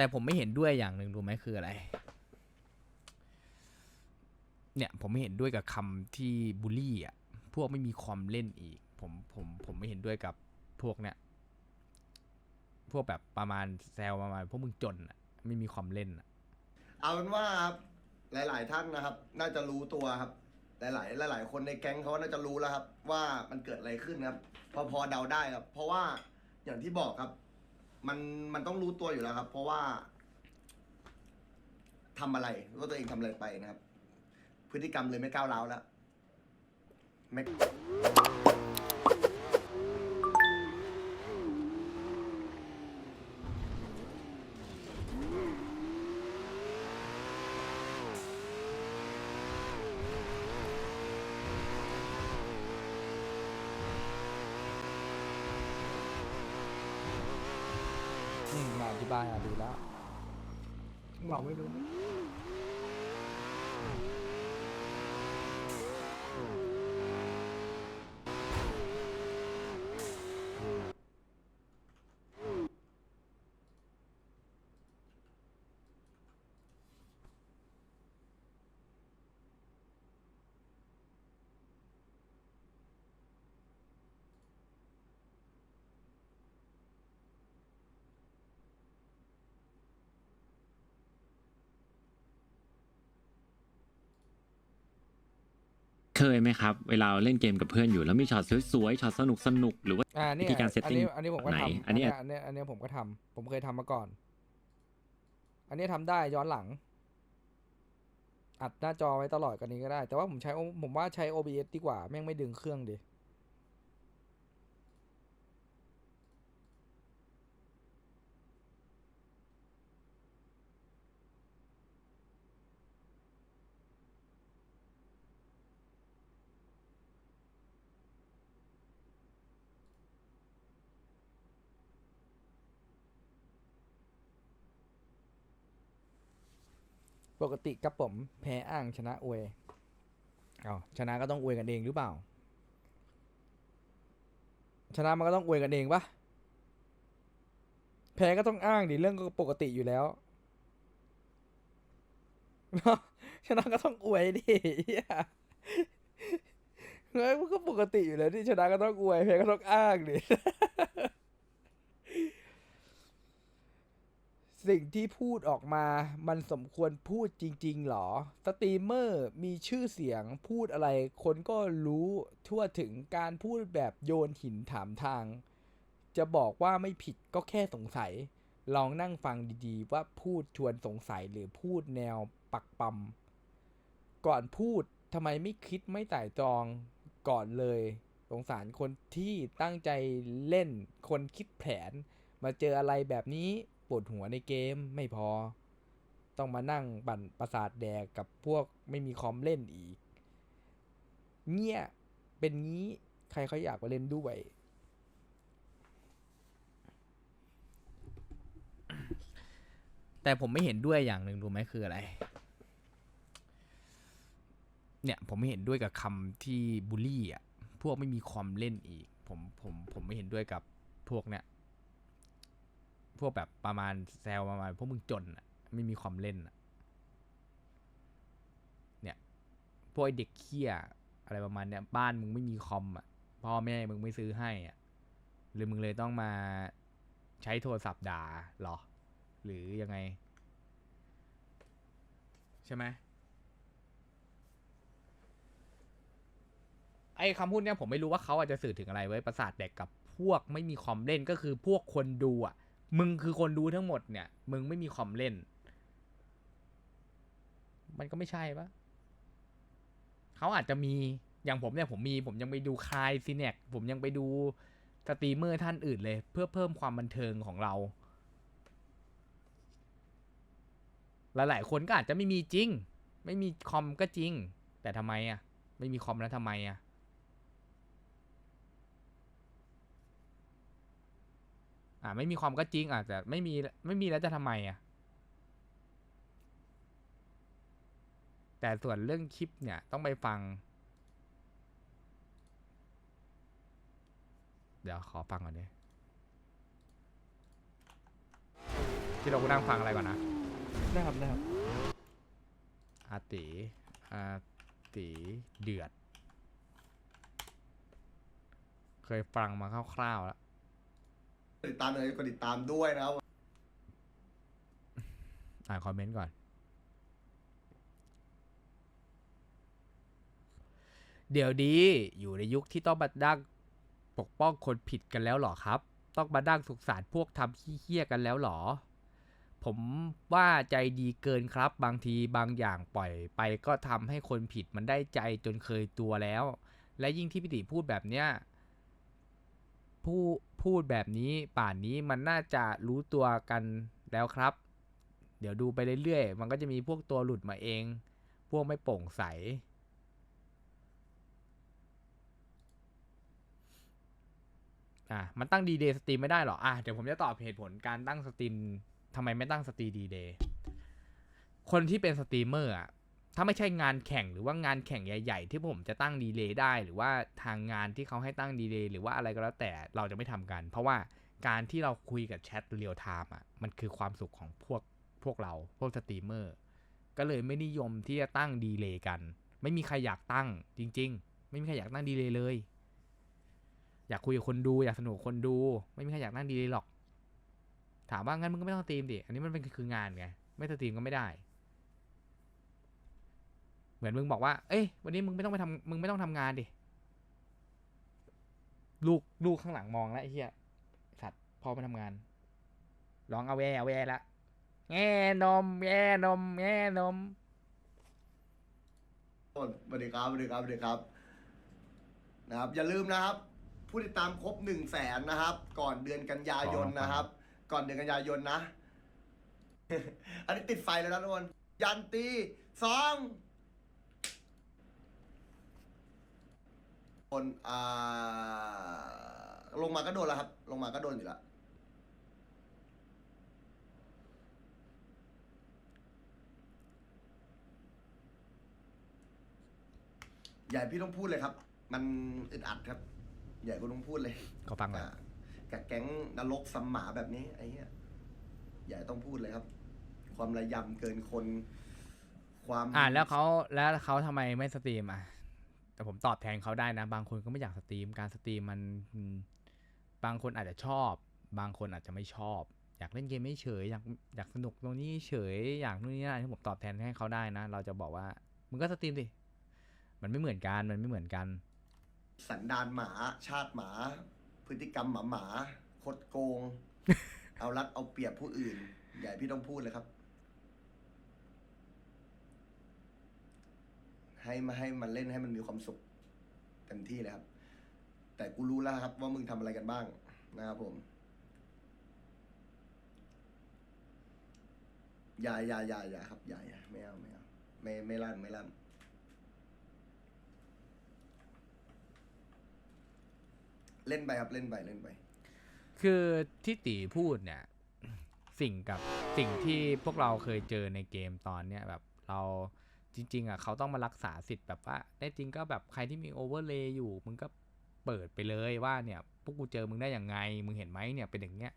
แต่ผมไม่เห็นด้วยอย่างหนึ่งรู้ไหมคืออะไร เนี่ยผมไม่เห็นด้วยกับคำที่บูลลี่อะพวกไม่มีความเล่นอีก ผมผมผมไม่เห็นด้วยกับพวกเนี้ยพวกแบบประมาณแซวประมาณพวกมึงจนอะไม่มีความเล่นอะเอาเป็นว่าครับหลาย ๆ ท่านนะครับ น่าจะรู้ตัวครับ หลาย ๆ หลาย ๆ คนในแก๊งเขาน่าจะรู้แล้วครับ ว่ามันเกิดอะไรขึ้นครับ พอพอเดาได้ครับ เพราะว่าอย่างที่บอกครับ มันมันต้องรู้ตัวอยู่แล้วครับ เพราะว่าทำอะไรว่าตัวเองทำอะไรไปนะครับ พฤติกรรมเลยไม่ก้าวร้าวแล้วไม่ อืมมาอธิบายอะดูแล้วบอกไม่รู้ เคยไหมครับ เวลาเราเล่นเกมกับเพื่อนอยู่แล้วมีช็อตสวยๆช็อตสนุกสนุกๆหรือว่าอ่าเนี่ยวิธีการ setting อันนี้อันนี้ผมก็ไหน ทำอันนี้อันเนี้ยอันเนี้ยผมก็ทำผมเคยทำมาก่อน อันนี้ทำได้ย้อนหลัง อัดหน้าจอไว้ตลอดกันนี้ก็ได้ แต่ว่าผมใช้ O- ผมว่าใช้ OBS ดีกว่า แม่งไม่ดึงเครื่องดิ ปกติกับผมแพ้อ้างชนะอวยเอาชนะก็ต้องอวยกันเองหรือเปล่า ชนะมันก็ต้องอวยกันเองปะแพ้ก็ต้องอ้างดิเรื่องก็ปกติอยู่แล้วชนะก็ต้องอวยดิเหี้ยเฮ้ยมันก็ปกติอยู่แล้วที่ชนะก็ต้องอวยแพ้ก็ต้องอ้างดิ สิ่งที่พูดออกมามันสมควรพูดจริง ๆ หรอ สตรีมเมอร์มีชื่อเสียงพูดอะไร คนก็รู้ทั่วถึงการพูดแบบโยนหินถามทาง จะบอกว่าไม่ผิดก็แค่สงสัย ลองนั่งฟังดีๆ ว่าพูดชวนสงสัยหรือพูดแนวปักปั๊มก่อนพูดทำไมไม่คิดไม่ไต่ตรองก่อนเลย สงสารคนที่ตั้งใจเล่นคนคิดแผน มาเจออะไรแบบนี้ ปวดหัวในเกมไม่พอ ต้องมานั่งปั่นประสาทแดกกับพวกไม่มีคอมเล่นอีก เนี่ยเป็นงี้ใครเขาอยากมาเล่นด้วย แต่ผมไม่เห็นด้วยอย่างหนึ่งรู้ไหมคืออะไร เนี่ยผมไม่เห็นด้วยกับคำที่บูลลี่อะพวกไม่มีความเล่นอีก ผมผมผมไม่เห็นด้วยกับพวกเนี้ย พวกแบบประมาณแซวประมาณพวกมึงจนอะไม่มีความเล่นอะเนี่ยพวกไอเด็กเคี้ยอะไรประมาณเนี้ยบ้านมึงไม่มีคอมอะพ่อแม่มึงไม่ซื้อให้อะหรือมึงเลยต้องมาใช้โทรศัพท์ด่าหรอ หรือยังไง ใช่ไหมไอ้คำพูดเนี้ยผมไม่รู้ว่าเขาอาจจะสื่อถึงอะไรไว้ประสาทแดกกับพวกไม่มีคอมเล่นก็คือพวกคนดูอะ มึงคือคนดูทั้งหมดเนี่ย มึงไม่มีคอมเล่น มันก็ไม่ใช่ปะเขาอาจจะมีอย่างผมเนี่ยผมมี ผมยังไปดูคลายซีเน็กผมยังไปดูสตรีมเมอร์ท่านอื่นเลย เพื่อเพิ่มความบันเทิงของเรา หลายๆคนก็อาจจะไม่มีจริง ไม่มีคอมก็จริง แต่ทำไมอะ ไม่มีคอมแล้วทำไมอะาไม่มีความก็จริงอะแต่ไม่มีไม่มีแล้วจะทำไมอะ แต่ส่วนเรื่องคลิปเนี่ยต้องไปฟัง เดี๋ยวขอฟังก่อนดิที่เรากูนั่งฟังอะไรก่อนนะได้ครับได้ครับอาติอาติเดือด เคยฟังมาคร่าวๆแล้ว ติดตามเลยกดติดตามด้วยนะครับอ่านคอมเมนต์ก่อน เดี๋ยวดีอยู่ในยุคที่ต้องมาดั้งปกป้องคนผิดกันแล้วเหรอครับ ต้องมาดั้งสุสารพวกทำขี้เหี้ยกันแล้วเหรอ ผมว่าใจดีเกินครับ บางทีบางอย่างปล่อยไปก็ทำให้คนผิดมันได้ใจจนเคยตัวแล้ว และยิ่งที่พี่ติพูดแบบเนี้ย ผู้พูดแบบนี้ป่านนี้มันน่าจะรู้ตัวกันแล้วครับ เดี๋ยวดูไปเรื่อยๆ มันก็จะมีพวกตัวหลุดมาเอง พวกไม่โปร่งใส อะ มันตั้งดีเดย์สตรีมไม่ได้หรอ อะ เดี๋ยวผมจะตอบเหตุผลการตั้งสตรีมทำไมไม่ตั้งสตรีดีเดย์คนที่เป็นสตรีมเมอร์อะ ถ้าไม่ใช่งานแข่งหรือว่างานแข่งใหญ่ ๆ ที่ผมจะตั้งดีเลย์ได้ หรือว่าทางงานที่เขาให้ตั้งดีเลย์หรือว่าอะไรก็แล้วแต่เราจะไม่ทำกัน เพราะว่าการที่เราคุยกับแชทเรียลไทม์อะมันคือความสุขของพวกพวกเราพวกสตรีมเมอร์ก็เลยไม่นิยมที่จะตั้งดีเลย์กัน ไม่มีใครอยากตั้งจริง ๆ ไม่มีใครอยากตั้งดีเลย์เลย อยากคุยกับคนดูอยากสนุกคนดู ไม่มีใครอยากนั่งดีเลย์หรอก ถามว่างั้นมึงก็ไม่ต้องสตรีมดิอันนี้มันเป็นคืองานไงไม่สตรีมก็ไม่ได้ เหมือนมึงบอกว่า เอ้ย วันนี้มึงไม่ต้องไปทำมึงไม่ต้องทำงานดิ ลูกลูกข้างหลังมองแล้วไอ้เหี้ยสัตว์พอมาทำงาน ร้องเอาแวเอาแวละแง่นมแง่นมแง่นมสวัสดีครับสวัสดีครับสวัสดีครับ นะครับ อย่าลืมนะครับ ผู้ติดตามครบหนึ่งแสนนะครับ ก่อนเดือนกันยายนนะครับ ก่อนเดือนกันยายนนะ อันนี้ติดไฟแล้วนะทุกคนยันตีสอง คนอ่าลงมาก็โดนแล้วครับ ลงมาก็โดนอยู่แล้วใหญ่พี่ต้องพูดเลยครับ มันอึดอัดครับ ใหญ่ก็ต้องพูดเลยก็ฟังหน่อยกับกับแก๊งนรกสัมหมาแบบนี้ไอ้เหี้ยใหญ่ต้องพูดเลยครับ ความระยำเกินคน ความ อ่าแล้วเขาแล้วเขาทำไมไม่สตรีมอะ แต่ผมตอบแทนเขาได้นะ บางคนก็ไม่อยากสตรีม การสตรีมมันอืมบางคนอาจจะชอบ บางคนอาจจะไม่ชอบ อยากเล่นเกมไม่เฉย อยากอยากสนุกตรงนี้เฉย อยากนู่นนี่นั่นที่ผมตอบแทนให้เขาได้นะ เราจะบอกว่ามึงก็สตรีมดิ มันไม่เหมือนกัน มันไม่เหมือนกัน สันดานหมา ชาติหมา พฤติกรรมหมาหมาคดโกง เอารัดเอาเปรียบผู้อื่น ใหญ่พี่ต้องพูดเลยครับ ให้มาให้มันเล่นให้มันมีความสุขเต็มที่เลยครับ แต่กูรู้แล้วครับ ว่ามึงทำอะไรกันบ้างนะครับผม อย่าอย่าอย่าอย่าครับอย่าอย่าไม่เอาไม่เอาไม่ไม่ลั่นไม่ลั่นเล่นไปครับเล่นไปเล่นไป คือที่ตีพูดเนี่ย สิ่งกับสิ่งที่พวกเราเคยเจอในเกมตอนเนี้ยแบบเรา จริง ๆอะเขาต้องมารักษาสิทธิ์แบบว่าแน่จริงก็แบบใครที่มีโอเวอร์เลย์อยู่มึงก็เปิดไปเลยว่าเนี่ยพวกกูเจอมึงได้ยังไง มึงเห็นไหมเนี่ยเป็นอย่างเงี้ย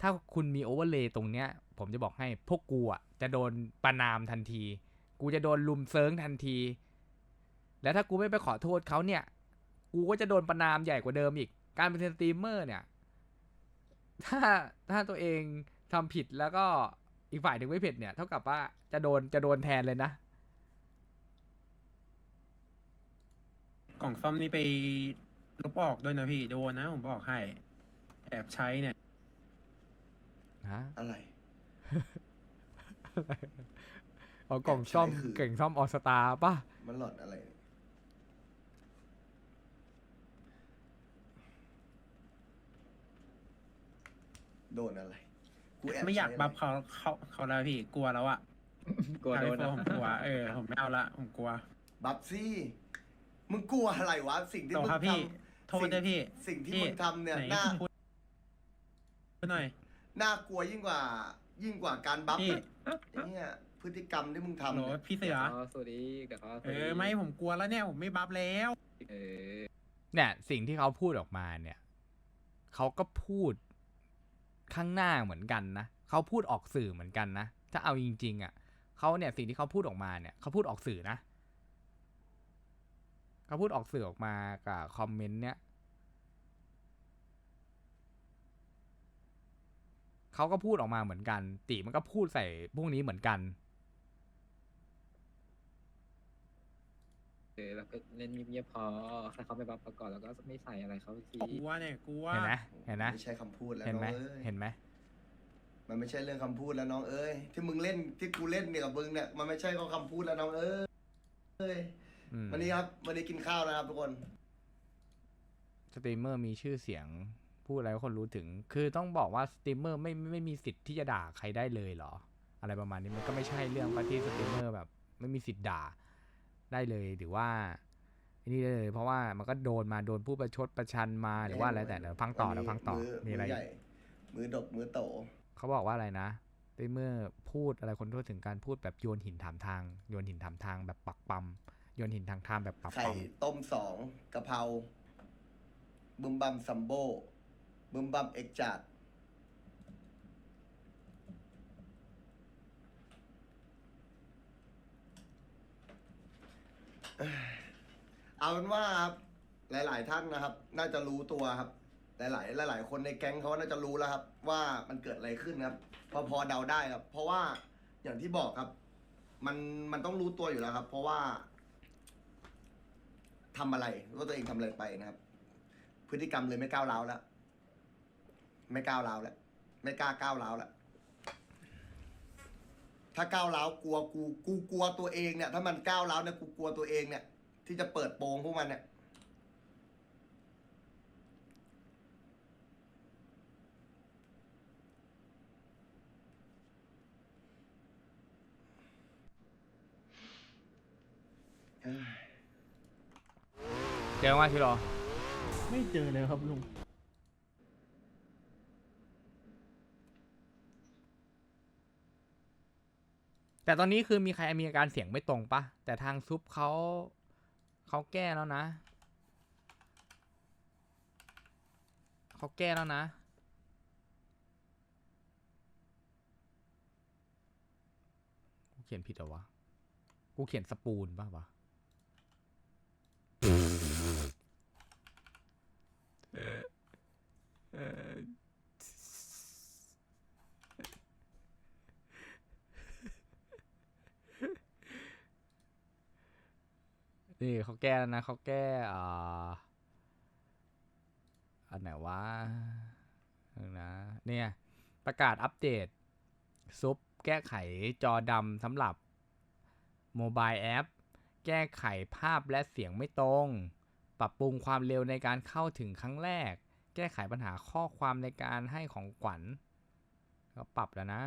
ถ้าคุณมีโอเวอร์เลย์ตรงเนี้ย ผมจะบอกให้พวกกูอะจะโดนประนามทันที กูจะโดนลุมเซิงทันที แล้วถ้ากูไม่ไปขอโทษเขาเนี่ย กูก็จะโดนประนามใหญ่กว่าเดิมอีก การเป็นสตรีมเมอร์เนี่ย ถ้าถ้าตัวเองทำผิดแล้วก็อีกฝ่ายหนึ่งไม่ผิดเนี่ย เท่ากับว่าจะโดนจะโดนแทนเลยนะ กล่องซ่อมนี่ไปลบออกด้วยนะพี่โดนนะผมบอกให้ แอบใช้เนี่ยฮะ อะไร เอากล่องซ่อมใช่คือ เก่งซ่อมออสตาป่ะ มันหลอนอะไรเนี่ยโดนอะไรกูแอบไม่อยากใช้ะรบัฟเขาเขาเขาแล้วพี่กลัวแล้วอะกลัวโดนทานะงผมกลัวเออผมไม่เอาละผมกลัว บัฟซี่ มึงกลัวอะไรวะสิ่งที่ต่อมึงครับทพี่ โทษด้วยพี่ำสิ่งที่พี่มึงทำเนี่ยไหนน่าพูดหน่อย น่ากลัวยิ่งกว่า ยิ่งกว่าการบัฟพี่เนี่ยพฤติกรรมที่มึงฮัลทำโหลเนี่ยพี่เสืออ๋อสวัสดีกับเขาสเอวัสดีอ ไม่ผมกลัวแล้วเนี่ย ผมไม่บัฟแล้ว เออเนี่ยสิ่งที่เขาพูดออกมาเนี่ยเขาก็พูดข้างหน้าเหมือนกันนะเขาพูดออกสื่อเหมือนกันนะถ้าเอาจริงๆอะเขาเนี่ยสิ่งที่เขาพูดออกมาเนี่ยเขาพูดออกสื่อนะ เขาพูดออกสื่อออกมากับคอมเมนต์เนี่ยเขาก็พูดออกมาเหมือนกันติมันก็พูดใส่พวกนี้เหมือนกันเออแล้วก็เล่นเงียบๆพอถ้าเขาไปบัฟประก่อนแล้วก็ไม่ใส่อะไรเขาทีกลัวเนี่ยกลัวเห็นไหมเห็นไหมไม่ใช่คำพูดแล้วเห็นน้ไหมองเอ้ยเห็นไหมมันไม่ใช่เรื่องคำพูดแล้วน้องเอ้ยที่มึงเล่นที่กูเล่นเนี่ยกับมึงเนี่ยมันไม่ใช่ก็คำพูดแล้วน้องเอ้ยเอ้ยอืม วันนี้ครับ วันนี้กินข้าวนะครับทุกคน สตรีมเมอร์มีชื่อเสียงพูดอะไรก็คนรู้ถึง คือต้องบอกว่าสตรีมเมอร์ไม่ไม่ไม่มีสิทธิ์ที่จะด่าใครได้เลยเหรอ อะไรประมาณนี้มันก็ไม่ใช่เรื่องว่าที่สตรีมเมอร์แบบ ไม่มีสิทธิ์ด่าได้เลยหรือว่าอันนี้ได้เลย เพราะว่ามันก็โดนมาโดนผู้ประชดประชันมาหรือว่าอะไรแต่เดี๋ยวฟังต่อเดี๋ยวฟังต่อมีอะไร มือใหญ่มือดกมือโตเขาบอกว่าอะไรนะสตรีมเมอร์พูดอะไรคนทั่วถึงการพูดแบบโยนหินถามทางโยนหินถามทางแบบปักปั๊ม โยนหินทางทางแบบปักไข่ต้มสองกะเพราบึมบัมซัมโบบึมบัมเอกจัดเอาเป็นว่าครับหลาย ๆ ท่านนะครับ น่าจะรู้ตัวครับ หลาย ๆ หลาย ๆ คนในแก๊งเขาน่าจะรู้แล้วครับ ว่ามันเกิดอะไรขึ้นครับ พอพอเดาได้ครับ เพราะว่าอย่างที่บอกครับ มันมันต้องรู้ตัวอยู่แล้วครับ เพราะว่า ทำอะไรว่าตัวเองทำอะไรไปนะครับ พฤติกรรมเลยไม่ก้าวร้าวแล้ว ไม่ก้าวร้าวแล้ว ไม่กล้าก้าวร้าวแล้วถ้าก้าวร้าวกลัวกูกูกลัวตัวเองเนี่ย ถ้ามันก้าวร้าวเนี่ยกูกลัวตัวเองเนี่ย ที่จะเปิดโปงพวกมันเนี่ยเจอมาชิโรไม่เจอเลยครับลุงแต่ตอนนี้คือมีใครมีอาการเสียงไม่ตรงปะแต่ทางซุปเขาเขาแก้แล้วนะเขาแก้แล้วนะ กูเขียนผิดเหรอวะ กูเขียนสปูนป่ะวะ นี่เขาแก้แล้วนะเขาแก้อ่าอันไหนวะนะเนี่ยประกาศอัปเดต ซุปแก้ไขจอดำสำหรับโมบายแอปแก้ไขภาพและเสียงไม่ตรง ปรับปรุงความเร็วในการเข้าถึงครั้งแรก แก้ไขปัญหาข้อความในการให้ของขวัญ ก็ปรับแล้วนะ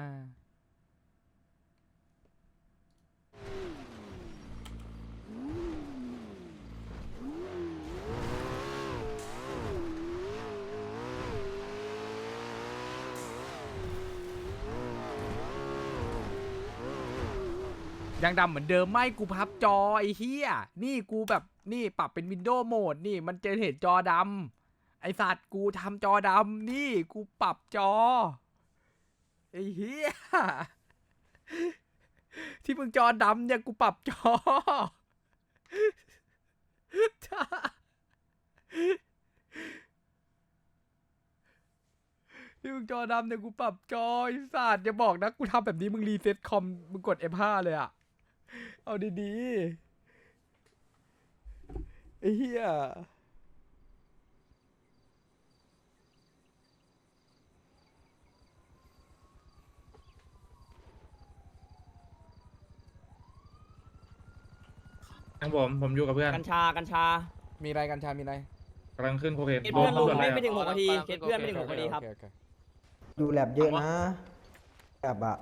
ยังดำเหมือนเดิมไม่กูพับจอไอ้เหี้ยนี่กูแบบนี่ปรับเป็นวินโดว์โหมดนี่มันจะเห็นจอดำไอสัตว์กูทำจอดำนี่กูปรับจอไอ้เหี้ยที่มึงจอดำเนี่ยกูปรับจอที่มึงจอดำเนี่ยกูปรับจอไอ้สัตว์อย่าบอกนะกูทำแบบนี้มึงรีเซ็ตคอมมึงกด F5 เลยอะ เอาดีๆไอ้เหี้ยทางผม ผมอยู่กับเพื่อนกัญชา กัญชามีอะไรกันชา มีอะไรกำลังขึ้นโคเคนเคสเพื่อนโดลุงตำรวจไม่ไล่ไม่ถึอะงหกนาทีเคสเพื่อนไม่ถึงหกนาทีครับ โอเโอเดูแลบเยอะนะแลบอะ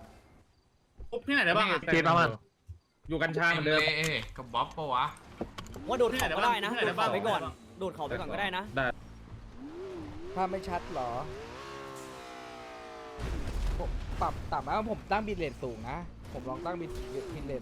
ที่ไหนได้บ้างเคสบ้าง อยู่กัญชาเหมือนเดิมกับบ๊อบปะวะว่าโดดเขาก็ได้นะที่ไหนโดได้ดบ้างเขาไปก่อนโดดเขาไปก่อนก็ได้นะ ได้ภาพไม่ชัดเหรอผมปรับต่ำแล้วผมตั้งบิตเรทสูงนะ ผมลองตั้งบิตบิตเรท